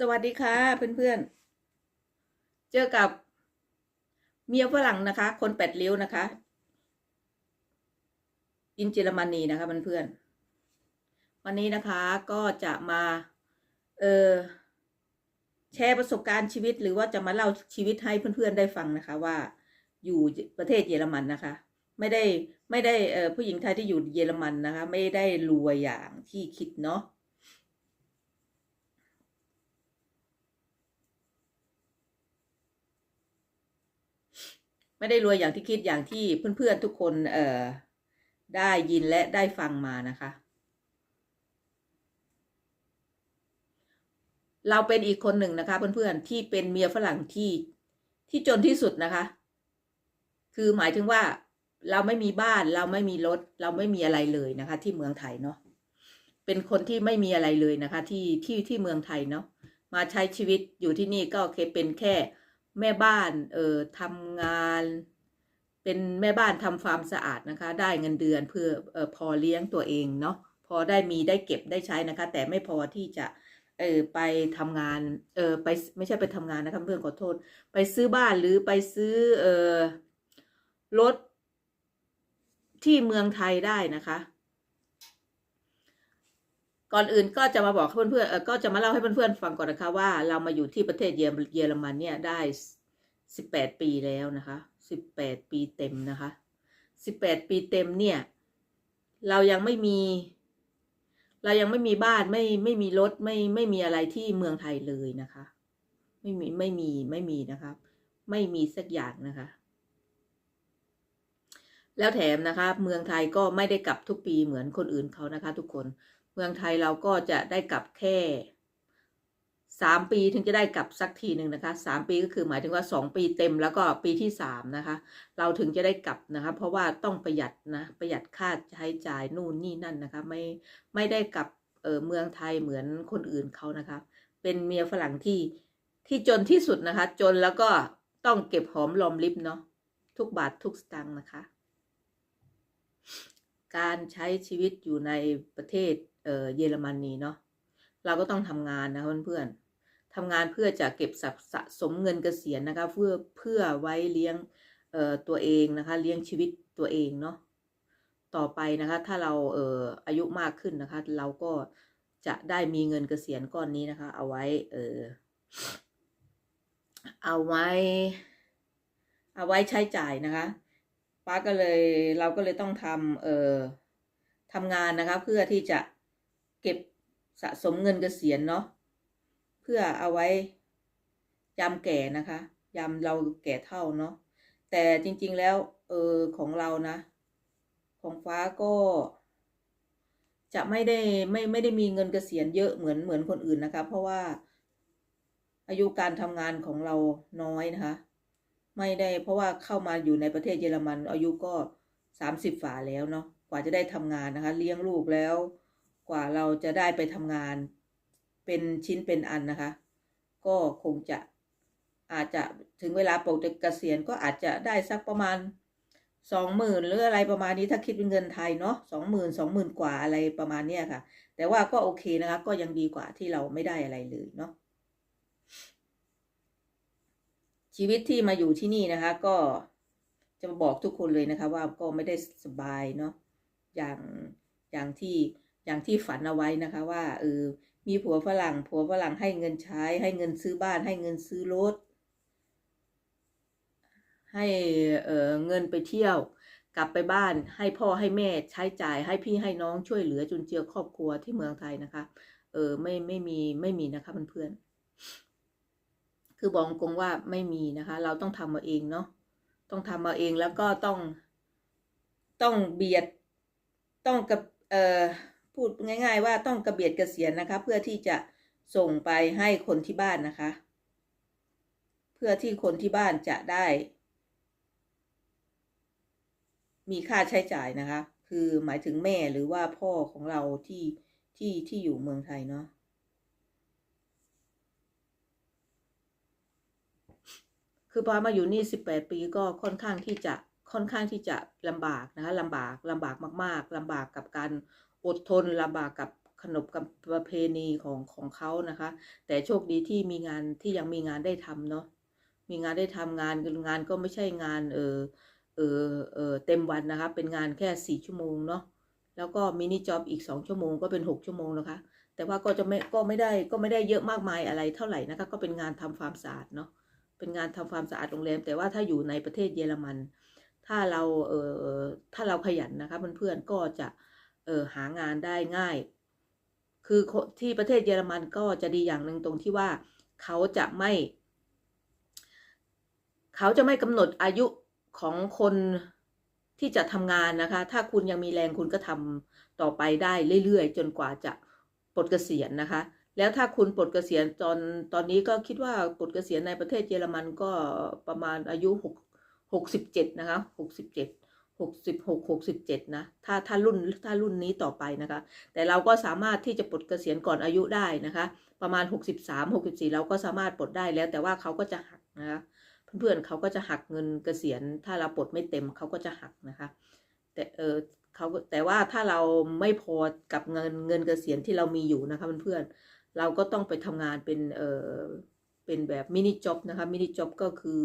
สวัสดีค่ะเพื่อนๆ เจอกับเมียฝรั่งนะคะ คนแปดริ้วนะคะ อินเจรมนีนะคะเพื่อนๆ วันนี้นะคะก็จะมาเออแชร์ประสบการณ์ชีวิต หรือว่าจะมาเล่าชีวิตให้เพื่อนๆได้ฟังนะคะว่า อยู่ประเทศเยอรมันนะคะ ไม่ได้ไม่ได้เออผู้หญิงไทยที่อยู่เยอรมันนะคะ ไม่ได้รวยอย่างที่คิดเนาะ ไม่ได้รวยอย่างที่คิดอย่างที่เพื่อนๆทุกคนเอ่อได้ยินและได้ฟังมานะคะ เราเป็นอีกคนหนึ่งนะคะ เพื่อนๆที่เป็นเมียฝรั่งที่ที่จนที่สุดนะคะ คือหมายถึงว่าเราไม่มีบ้านเราไม่มีรถ เราไม่มีอะไรเลยนะคะ ที่เมืองไทยเนาะเป็นคนที่ไม่มีอะไรเลยนะคะ ที่ที่ที่เมืองไทยเนาะมาใช้ชีวิตอยู่ที่นี่ก็เคเป็นแค่ แม่บ้านเอ่อทำงานเป็นแม่บ้านทำฟาร์มสะอาดนะคะ ได้เงินเดือนเพื่อเอ่อพอเลี้ยงตัวเองเนาะพอได้มีได้เก็บได้ใช้นะคะ แต่ไม่พอที่จะเออไปทำงานเออไปไม่ใช่ไปทำงานนะคะเพื่อนขอโทษ ไปซื้อบ้านหรือไปซื้อเออรถที่เมืองไทยได้นะคะ ก่อนอื่นก็จะมาบอกให้เพื่อนๆเออก็จะมาเล่าให้เพื่อนๆฟังก่อนนะคะว่าเรามาอยู่ที่ประเทศเยอเยอรมันเนี่ยได้ สิบแปดปีแล้วนะคะสิบแปดปีเต็มนะคะสิบแปดปีเต็มเนี่ย เรายังไม่มี เรายังไม่มีบ้านไม่ไม่มีรถไม่ไม่มีอะไรที่เมืองไทยเลยนะคะ ไม่มีไม่มีไม่มีนะคะไม่มีสักอย่างนะคะ แล้วแถมนะคะ เมืองไทยก็ไม่ได้กลับทุกปีเหมือนคนอื่นเขานะคะ ทุกคน เมืองไทยเราก็จะได้กลับแค่ สามปีถึงจะได้กลับสักทีหนึ่งนะคะสามปีก็คือหมายถึงว่าสองปีเต็มแล้วก็ปีที่สามนะคะ เราถึงจะได้กลับนะคะ เพราะว่าต้องประหยัดนะประหยัดค่าใช้จ่ายนู่นนี่นั่นนะคะ ไม่ไม่ได้กลับเออเมืองไทยเหมือนคนอื่นเขานะคะ เป็นเมียฝรั่งที่ที่จนที่สุดนะคะ จนแล้วก็ต้องเก็บหอมรอมริบเนาะทุกบาททุกสตางค์นะคะ การใช้ชีวิตอยู่ในประเทศเออเยอรมนีเนาะเราก็ต้องทำงานนะเพื่อนๆ ทำงานเพื่อจะเก็บสะสะสมเงินเกษียณนะคะเพื่อเพื่อไว้เลี้ยงเอ่อตัวเองนะคะ เลี้ยงชีวิตตัวเองเนาะต่อไปนะคะถ้าเราเอ่ออายุมากขึ้นนะคะ เราก็จะได้มีเงินเกษียณก้อนนี้นะคะ เอาไว้เออเอาไว้ เอาไว้ใช้จ่ายนะคะป้าก็เลยเราก็เลยต้องทำเอ่อทำงานนะคะ เพื่อที่จะเก็บสะสมเงินเกษียณเนาะ พื่อเอาไว้ยามแก่นะคะยามเราแก่เท่าเนาะแต่จริงๆแล้ว เออของเรานะ ของฟ้าก็ จะไม่ได้ไม่ไม่ได้มีเงินเกษียณเยอะเหมือนเหมือนคนอื่นนะคะ เพราะว่าอายุการทำงานของเราน้อยนะคะ ไม่ได้เพราะว่าเข้ามาอยู่ในประเทศเยอรมัน อายุก็สามสิบฝ่าแล้วเนาะกว่าจะได้ทำงานนะคะ เลี้ยงลูกแล้ว กว่าเราจะได้ไปทำงาน เป็นชิ้นเป็นอันนะคะ ก็คงจะอาจจะถึงเวลาปลดเกษียณก็อาจจะได้สักประมาณสองหมื่นหรืออะไรประมาณนี้ถ้าคิดเป็นเงินไทยเนาะสองหมื่นสองหมื่นกว่าอะไรประมาณเนี้ยค่ะ แต่ว่าก็โอเคนะคะ ก็ยังดีกว่าที่เราไม่ได้อะไรเลยเนาะชีวิตที่มาอยู่ที่นี่นะคะ ก็จะบอกทุกคนเลยนะคะ ว่าก็ไม่ได้สบายเนาะอย่างอย่างที่อย่างที่ฝันเอาไว้นะคะ ว่าเออ มีผัวฝรั่ง ผัวฝรั่งให้เงินใช้ ให้เงินซื้อบ้าน ให้เงินซื้อรถ ให้เออเงินไปเที่ยว กลับไปบ้าน ให้พ่อให้แม่ใช้จ่าย ให้พี่ให้น้องช่วยเหลือจุนเจือครอบครัวที่เมืองไทยนะคะ เออไม่ไม่มีไม่มีนะคะเพื่อนๆคือบอกตรงว่าไม่มีนะคะ เราต้องทำมาเองเนาะต้องทำมาเองแล้วก็ต้องต้องเบียดต้องกับเออ พูดง่าย ๆ ว่าต้องกระเบียดกระเกษียณนะคะ เพื่อที่จะส่งไปให้คนที่บ้านนะคะ เพื่อที่คนที่บ้านจะได้ มีค่าใช้จ่ายนะคะ คือหมายถึงแม่หรือว่าพ่อของเราที่ที่ที่อยู่เมืองไทยเนาะคือพอมาอยู่นี่สิบแปดปีก็ค่อนข้างที่จะค่อนข้างที่จะลำบากนะคะลำบากลำบากมาก ๆลำบากกับการ อดทนลำบากกับขนบกับประเพณีของของเขานะคะ แต่โชคดีที่มีงานที่ยังมีงานได้ทำเนาะมีงานได้ทำงานงานก็ไม่ใช่งานเออเออเออเต็มวันนะคะ เป็นงานแค่สี่ชั่วโมงเนาะแล้วก็มินิจ็อบอีกสองชั่วโมงก็เป็นหกชั่วโมงนะคะ แต่ว่าก็จะไม่ก็ไม่ได้ก็ไม่ได้เยอะมากมายอะไรเท่าไหร่นะคะ ก็เป็นงานทำความสะอาดเนาะเป็นงานทำความสะอาดโรงแรม แต่ว่าถ้าอยู่ในประเทศเยอรมัน ถ้าเราเออถ้าเราขยันนะคะเพื่อนๆก็จะ เออหางานได้ง่าย คือที่ประเทศเยอรมันก็จะดีอย่างหนึ่งตรงที่ว่าเขาจะไม่ เขาจะไม่กำหนดอายุของคนที่จะทำงานนะคะ ถ้าคุณยังมีแรงคุณก็ทำต่อไปได้เรื่อยๆ จนกว่าจะปลดเกษียณนะคะ แล้วถ้าคุณปลดเกษียณตอนตอนนี้ก็คิดว่าปลดเกษียณในประเทศเยอรมันก็ประมาณอายุหกหกสิบเจ็ดนะคะหกสิบเจ็ด หกสิบหกหกสิบเจ็ดนะ ถ้าถ้ารุ่นถ้ารุ่นนี้ต่อไปนะคะ แต่เราก็สามารถที่จะปลดเกษียณก่อนอายุได้นะคะ ประมาณหกสิบสามหกสิบสี่เราก็สามารถปลดได้แล้ว แต่ว่าเขาก็จะหักนะคะเพื่อนๆเขาก็จะหักเงินเกษียณ ถ้าเราปลดไม่เต็มเขาก็จะหักนะคะ แต่เออเขาแต่ว่าถ้าเราไม่พอกับเงินเงินเกษียณที่เรามีอยู่นะคะเพื่อนๆเราก็ต้องไปทำงานเป็นเออเป็นแบบมินิจ็อบนะคะมินิจ็อบก็คือ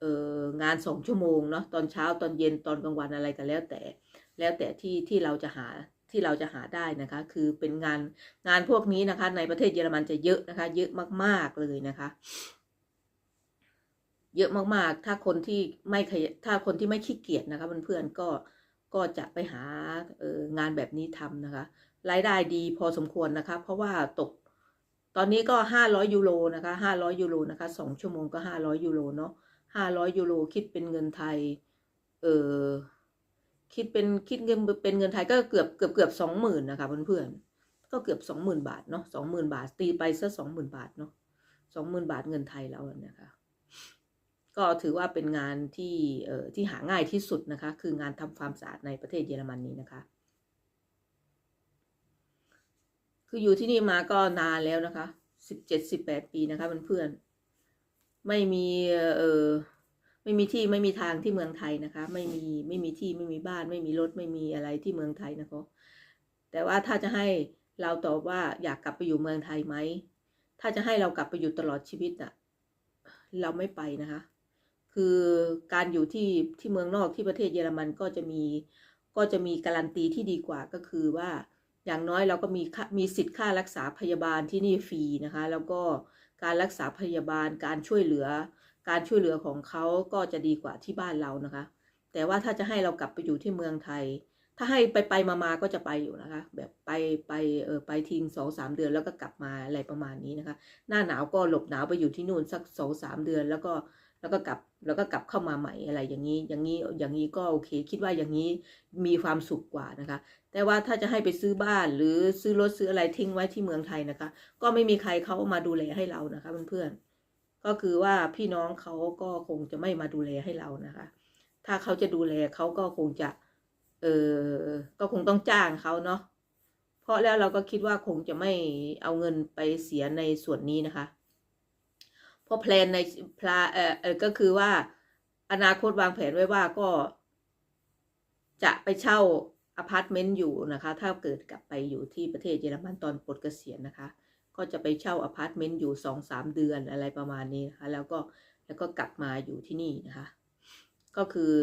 เอองานสองชั่วโมงเนาะตอนเช้าตอนเย็นตอนกลางวันอะไรกันแล้วแต่ แล้วแต่ที่ที่เราจะหาที่เราจะหาได้นะคะ คือเป็นงานงานพวกนี้นะคะ ในประเทศเยอรมันจะเยอะนะคะ เยอะมากๆเลยนะคะ เยอะมากๆ ถ้าคนที่ไม่ถ้าคนที่ไม่ขี้เกียจนะคะเพื่อนๆก็ก็จะไปหาเอองานแบบนี้ทำนะคะรายได้ดีพอสมควรนะคะ เพราะว่าตก ตอนนี้ก็ห้าร้อยยูโรนะคะห้าร้อยยูโรนะคะสองชั่วโมงก็ห้าร้อยยูโรเนาะ ห้าร้อยยูโรคิดเป็นเงินไทย เออคิดเป็นคิดเงินเป็นเงินไทยก็เกือบเกือบเกือบสองหมื่นนะคะเพื่อนๆก็เกือบสองหมื่นบาทเนาะสองหมื่นบาทตีไปซะสองหมื่นบาทเนาะสองหมื่นบาทเงินไทยแล้วนะคะ ก็ถือว่าเป็นงานที่เอ่อที่หาง่ายที่สุดนะคะ คืองานทำความสะอาดในประเทศเยอรมนนี้นะคะ คืออยู่ที่นี่มาก็นานแล้วนะคะสิบเจ็ดสิบแปดปีนะคะเพื่อนๆ ไม่มีเออไม่มีที่ไม่มีทางที่เมืองไทยนะคะ ไม่มีไม่มีที่ไม่มีบ้าน ไม่มีรถไม่มีอะไรที่เมืองไทยนะคะแต่ว่าถ้าจะให้เราตอบว่าอยากกลับไปอยู่เมืองไทยไหมถ้าจะให้เรากลับไปอยู่ตลอดชีวิตอะเราไม่ไปนะคะ คือการอยู่ที่ที่เมืองนอกที่ประเทศเยอรมันก็จะมีก็จะมีการันตีที่ดีกว่าก็คือว่าอย่างน้อยเราก็มีมีสิทธิ์ค่ารักษาพยาบาลที่นี่ฟรีนะคะ แล้วก็ การรักษาพยาบาลการช่วยเหลือ การช่วยเหลือของเขาก็จะดีกว่าที่บ้านเรานะคะ แต่ว่าถ้าจะให้เรากลับไปอยู่ที่เมืองไทย ถ้าให้ไปไปมามาก็จะไปอยู่นะคะ แบบไปไปเออไปทิ้งสองสามเดือนแล้วก็กลับมาอะไรประมาณนี้นะคะ หน้าหนาวก็หลบหนาวไปอยู่ที่นู่นสักสองสามเดือนแล้วก็ แล้วก็กลับแล้วก็กลับเข้ามาใหม่อะไรอย่างนี้อย่างนี้อย่างนี้ก็โอเค คิดว่าอย่างนี้มีความสุขกว่านะคะ แต่ว่าถ้าจะให้ไปซื้อบ้านหรือซื้อรถซื้ออะไรทิ้งไว้ที่เมืองไทยนะคะ ก็ไม่มีใครเขามาดูแลให้เรานะคะเพื่อนๆก็คือว่าพี่น้องเขาก็คงจะไม่มาดูแลให้เรานะคะ ถ้าเขาจะดูแลเขาก็คงจะเออก็คงต้องจ้างเขาเนาะเพราะแล้วเราก็คิดว่าคงจะไม่เอาเงินไปเสียในส่วนนี้นะคะ ราะแพลนในพลาเออเออก็คือว่า อนาคตวางแผนไว้ว่าก็ จะไปเช่าอพาร์ตเมนต์อยู่นะคะ ถ้าเกิดกลับไปอยู่ที่ประเทศเยอรมันตอนปลดเกษียณนะคะ ก็จะไปเช่าอพาร์ตเมนต์อยู่สองสามเดือนอะไรประมาณนี้นะคะ แล้วก็แล้วก็กลับมาอยู่ที่นี่นะคะ ก็คือ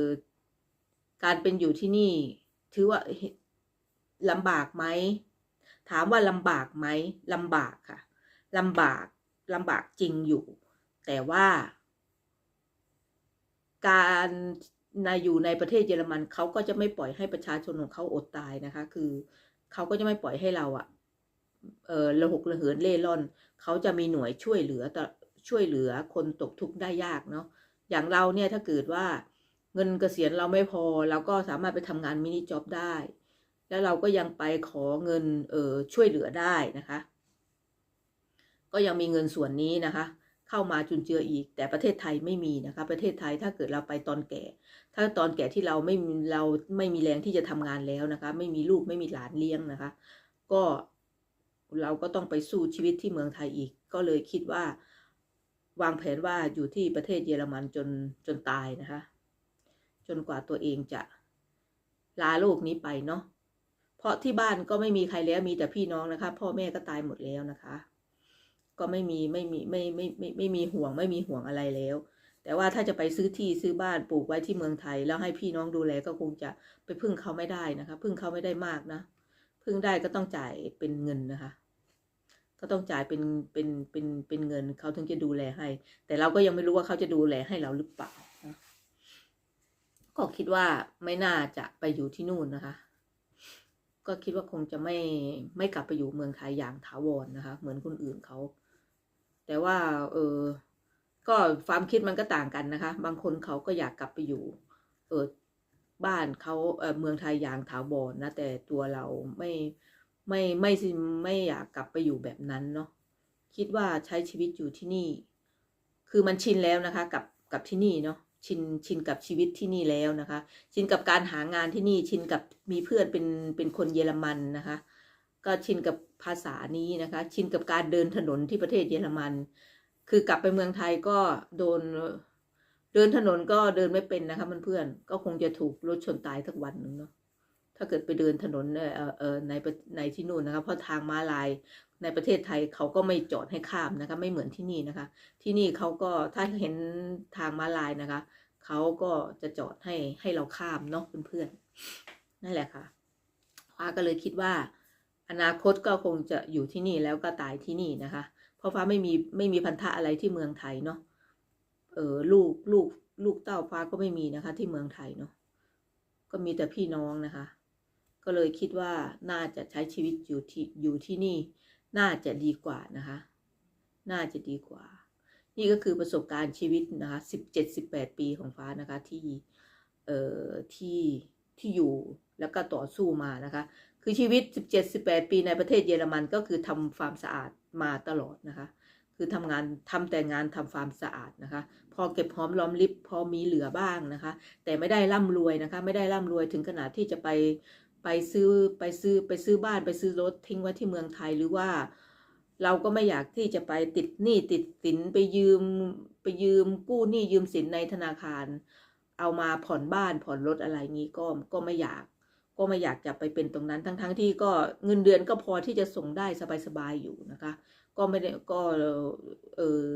การเป็นอยู่ที่นี่ ถือว่าลำบากไหมถามว่าลำบากไหมลำบากค่ะลำบากลำบากจริงอยู่ แต่ว่า การในอยู่ในประเทศเยอรมันเขาก็จะไม่ปล่อยให้ประชาชนของเขาอดตายนะคะ คือเขาก็จะไม่ปล่อยให้เราอะเออระหกระเหินเล่ร่อน เขาจะมีหน่วยช่วยเหลือต่ช่วยเหลือคนตกทุกข์ได้ยากเนาะอย่างเราเนี่ยถ้าเกิดว่าเงินเกษียณเราไม่พอเราก็สามารถไปทำงานมินิจ็อบได้ แล้วเราก็ยังไปขอเงินเออช่วยเหลือได้นะคะ ก็ยังมีเงินส่วนนี้นะคะ เข้ามาจุนเจืออีก แต่ประเทศไทยไม่มีนะคะ ประเทศไทยถ้าเกิดเราไปตอนแก่ ถ้าตอนแก่ที่เราไม่เราไม่มีแรงที่จะทำงานแล้วนะคะ ไม่มีลูกไม่มีหลานเลี้ยงนะคะ ก็เราก็ต้องไปสู้ชีวิตที่เมืองไทยอีก ก็เลยคิดว่าวางแผนว่าอยู่ที่ประเทศเยอรมันจนจนตายนะคะ จนกว่าตัวเองจะลาโลกนี้ไปเนาะเพราะที่บ้านก็ไม่มีใครแล้วมีแต่พี่น้องนะคะ พ่อแม่ก็ตายหมดแล้วนะคะ ก็ไม่มีไม่มีไม่ไม่ไม่ไม่มีห่วงไม่มีห่วงอะไรแล้ว แต่ว่าถ้าจะไปซื้อที่ซื้อบ้านปลูกไว้ที่เมืองไทย แล้วให้พี่น้องดูแลก็คงจะไปพึ่งเขาไม่ได้นะคะ พึ่งเขาไม่ได้มากนะพึ่งได้ก็ต้องจ่ายเป็นเงินนะคะ ก็ต้องจ่ายเป็นเป็นเป็นเป็นเงินเขาถึงจะดูแลให้ แต่เราก็ยังไม่รู้ว่าเขาจะดูแลให้เราหรือเปล่านะก็คิดว่าไม่น่าจะไปอยู่ที่นู่นนะคะ ก็คิดว่าคงจะไม่ไม่กลับไปอยู่เมืองไทยอย่างถาวรนะคะ เหมือนคนอื่นเขา แต่ว่า เออ ก็ความคิดมันก็ต่างกันนะคะ บางคนเขาก็อยากกลับไปอยู่ เออบ้านเขาเออเมืองไทยอย่างถาวรนะแต่ตัวเราไม่ไม่ไม่ไม่อยากกลับไปอยู่แบบนั้นเนาะคิดว่าใช้ชีวิตอยู่ที่นี่ คือมันชินแล้วนะคะ กับกับที่นี่เนาะชินชินกับชีวิตที่นี่แล้วนะคะ ชินกับการหางานที่นี่ชินกับมีเพื่อนเป็นเป็นคนเยอรมันนะคะ ก็ชินกับภาษานี้นะคะ ชินกับการเดินถนนที่ประเทศเยอรมัน คือกลับไปเมืองไทยก็โดนเดินถนนก็เดินไม่เป็นนะคะเพื่อนๆก็คงจะถูกรถชนตายทักวันหนึ่งเนาะถ้าเกิดไปเดินถนนเออเออในในที่นู่นนะคะ เพราะทางม้าลายในประเทศไทยเขาก็ไม่จอดให้ข้ามนะคะ ไม่เหมือนที่นี่นะคะ ที่นี่เขาก็ถ้าเห็นทางม้าลายนะคะเขาก็จะจอดให้ให้เราข้ามเนาะเพื่อนๆนั่นแหละค่ะฟ้าก็เลยคิดว่า อนาคตก็คงจะอยู่ที่นี่แล้วก็ตายที่นี่นะคะ เพราะฟ้าไม่มีไม่มีพันธะอะไรที่เมืองไทยเนาะเออลูกลูกลูกเต้าฟ้าก็ไม่มีนะคะ ที่เมืองไทยเนาะก็มีแต่พี่น้องนะคะ ก็เลยคิดว่าน่าจะใช้ชีวิตอยู่ที่อยู่ที่นี่ น่าจะดีกว่านะคะ น่าจะดีกว่า นี่ก็คือประสบการณ์ชีวิตนะคะสิบเจ็ดสิบแปดปีของฟ้านะคะที่เอ่อที่ที่อยู่แล้วก็ต่อสู้มานะคะ คือชีวิต 17-18 ปีในประเทศเยอรมันก็คือทำความสะอาดมาตลอดนะคะ คือทำงานทำแต่งานทำความสะอาดนะคะ พอเก็บหอมรอมริบพอมีเหลือบ้างนะคะ แต่ไม่ได้ร่ำรวยนะคะ ไม่ได้ร่ำรวยถึงขนาดที่จะไปไปซื้อไปซื้อไปซื้อบ้านไปซื้อรถทิ้งไว้ที่เมืองไทยหรือว่าเราก็ไม่อยากที่จะไปติดหนี้ติดสินไปยืมไปยืมกู้หนี้ยืมสินในธนาคาร เอามาผ่อนบ้านผ่อนรถอะไรงี้ก็ก็ไม่อยาก ก็ไม่อยากจะไปเป็นตรงนั้นทั้งๆทที่ก็เงินเดือนก็พอที่จะส่งได้สบายๆอยู่นะคะ ก็ไม่ได้ก็เออ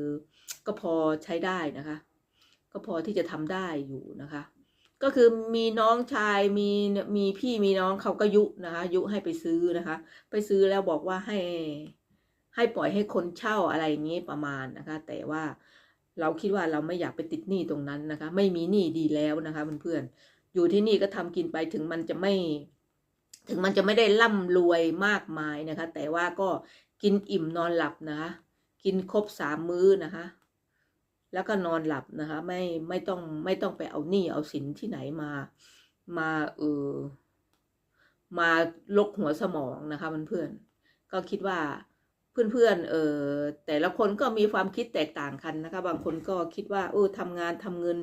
ก็พอใช้ได้นะคะ ก็พอที่จะทำได้อยู่นะคะ ก็คือมีน้องชายมีมีพี่มีน้องเขาก็ยุนะคะยุให้ไปซื้อนะคะ ไปซื้อแล้วบอกว่าให้ให้ปล่อยให้คนเช่าอะไรอย่างนี้ประมาณนะคะ แต่ว่าเราคิดว่าเราไม่อยากไปติดหนี้ตรงนั้นนะคะ ไม่มีหนี้ดีแล้วนะคะเพื่อนๆ อยู่ที่นี่ก็ทำกินไปถึงมันจะไม่ ถึงมันจะไม่ได้ร่ำรวยมากมายนะคะ แต่ว่าก็กินอิ่มนอนหลับนะคะ กินครบสามมื้อนะคะ แล้วก็นอนหลับนะคะ ไม่ไม่ต้องไม่ต้องไปเอาหนี้เอาสินที่ไหนมา มาเออมาลกหัวสมองนะคะเพื่อนๆก็คิดว่าเพื่อนๆ เออแต่ละคนก็มีความคิดแตกต่างกันนะคะ บางคนก็คิดว่าเออทำงานทำเงิน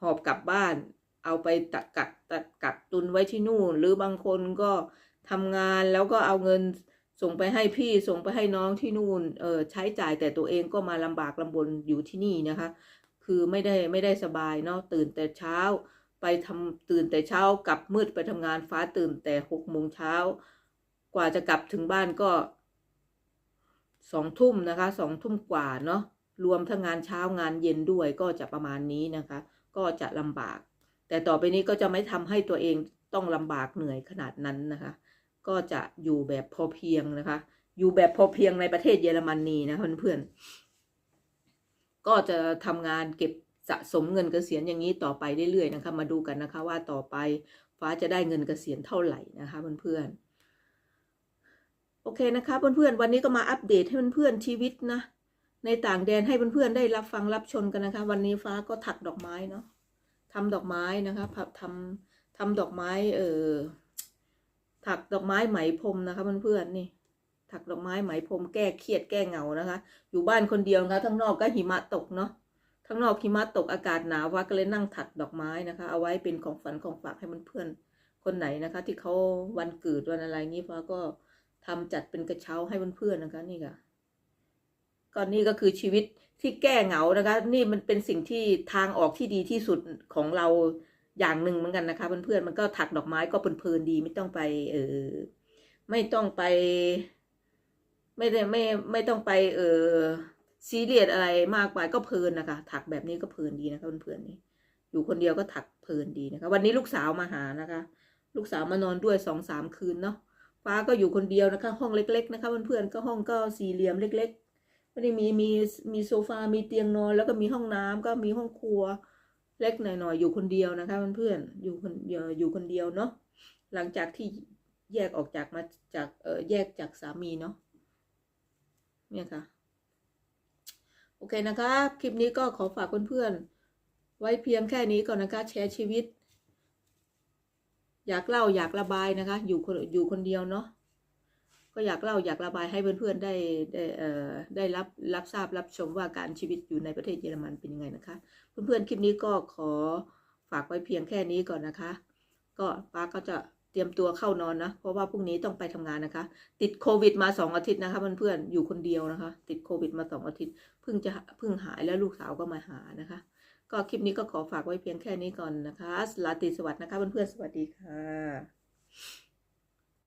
หอบกลับบ้าน เอาไปตักกักตักกักตุนไว้ที่นู่น หรือบางคนก็ทำงานแล้วก็เอาเงินส่งไปให้พี่ส่งไปให้น้องที่นู่นเออใช้จ่ายแต่ตัวเองก็มาลำบากลำบนอยู่ที่นี่นะคะ คือไม่ได้ไม่ได้สบายเนาะตื่นแต่เช้า ไปทำตื่นแต่เช้ากลับมืดไปทำงานฟ้าตื่นแต่หกโมงเช้ากว่าจะกลับถึงบ้านก็สองทุ่มนะคะสองทุ่มกว่าเนาะรวมทั้งงานเช้างานเย็นด้วยก็จะประมาณนี้นะคะ ก็จะลำบาก แต่ต่อไปนี้ก็จะไม่ทำให้ตัวเองต้องลำบากเหนื่อยขนาดนั้นนะคะ ก็จะอยู่แบบพอเพียงนะคะ อยู่แบบพอเพียงในประเทศเยอรมนีนะเพื่อนๆก็จะทำงานเก็บสะสมเงินเกษียณอย่างนี้ต่อไปเรื่อยๆนะคะ มาดูกันนะคะว่าต่อไปฟ้าจะได้เงินเกษียณเท่าไหร่นะคะเพื่อนๆโอเคนะคะเพื่อนๆวันนี้ก็มาอัปเดตให้เพื่อนๆชีวิตนะในต่างแดนให้เพื่อนๆได้รับฟังรับชมกันนะคะ วันนี้ฟ้าก็ถักดอกไม้เนาะ ทำดอกไม้นะคะทำทำดอกไม้เออถักดอกไม้ไหมพรมนะคะเพื่อนๆนี่ ถักดอกไม้ไหมพรมแก้เครียดแก้เหงานะคะ อยู่บ้านคนเดียวนะคะทั้งนอกก็หิมะตกเนาะทั้งนอกหิมะตกอากาศหนาวว่าก็เลยนั่งถักดอกไม้นะคะ เอาไว้เป็นของฝันของฝากให้เพื่อนๆคนไหนนะคะ ที่เขาวันเกิดวันอะไรงี้ฟ้าก็ทำจัดเป็นกระเช้าให้เพื่อนๆนะคะนี่ค่ะ ก็นี่ก็คือชีวิตที่แก้เหงานะคะ นี่มันเป็นสิ่งที่ทางออกที่ดีที่สุดของเราอย่างหนึ่งเหมือนกันนะคะเพื่อนๆมันก็ถักดอกไม้ก็เพลินๆดีไม่ต้องไป เออไม่ต้องไป ไม่ได้ไม่ไม่ต้องไป เออซีเรียสอะไรมากไปก็เพลินนะคะ ถักแบบนี้ก็เพลินดีนะคะเพื่อนๆนี่อยู่คนเดียวก็ถักเพลินดีนะคะ วันนี้ลูกสาวมาหานะคะ ลูกสาวมานอนด้วยสองสามคืนเนาะฟ้าก็อยู่คนเดียวนะคะ ห้องเล็ก ๆ นะคะเพื่อนๆก็ห้องก็สี่เหลี่ยมเล็ก ๆ ไม่ได้มีมีมีโซฟา มีเตียงนอน แล้วก็มีห้องน้ำก็มีห้องครัว เล็กหน่อยๆอยู่คนเดียวนะคะเพื่อนๆอยู่คนอยู่คนเดียวเนาะหลังจากที่แยกออกจากมาจากเออแยกจากสามีเนาะเนี่ยค่ะ โอเคนะคะ คลิปนี้ก็ขอฝากเพื่อนๆไว้เพียงแค่นี้ก่อนนะคะ แชร์ชีวิต อยากเล่าอยากระบายนะคะ อยู่คนอยู่คนเดียวเนาะ ก็อยากเล่าอยากระบายให้เพื่อนๆได้ได้เอ่อได้รับรับทราบรับชมว่าการชีวิตอยู่ในประเทศเยอรมันเป็นยังไงนะคะ เพื่อนๆคลิปนี้ก็ขอฝากไว้เพียงแค่นี้ก่อนนะคะ ก็ป้าก็จะเตรียมตัวเข้านอนนะ เพราะว่าพรุ่งนี้ต้องไปทำงานนะคะ ติดโควิดมาสองอาทิตย์นะคะเพื่อนๆอยู่คนเดียวนะคะ ติดโควิดมาสองอาทิตย์เพิ่งจะเพิ่งหายแล้วลูกสาวก็มาหานะคะ ก็คลิปนี้ก็ขอฝากไว้เพียงแค่นี้ก่อนนะคะลาตรีสวัสดิ์นะคะเพื่อนๆสวัสดีค่ะ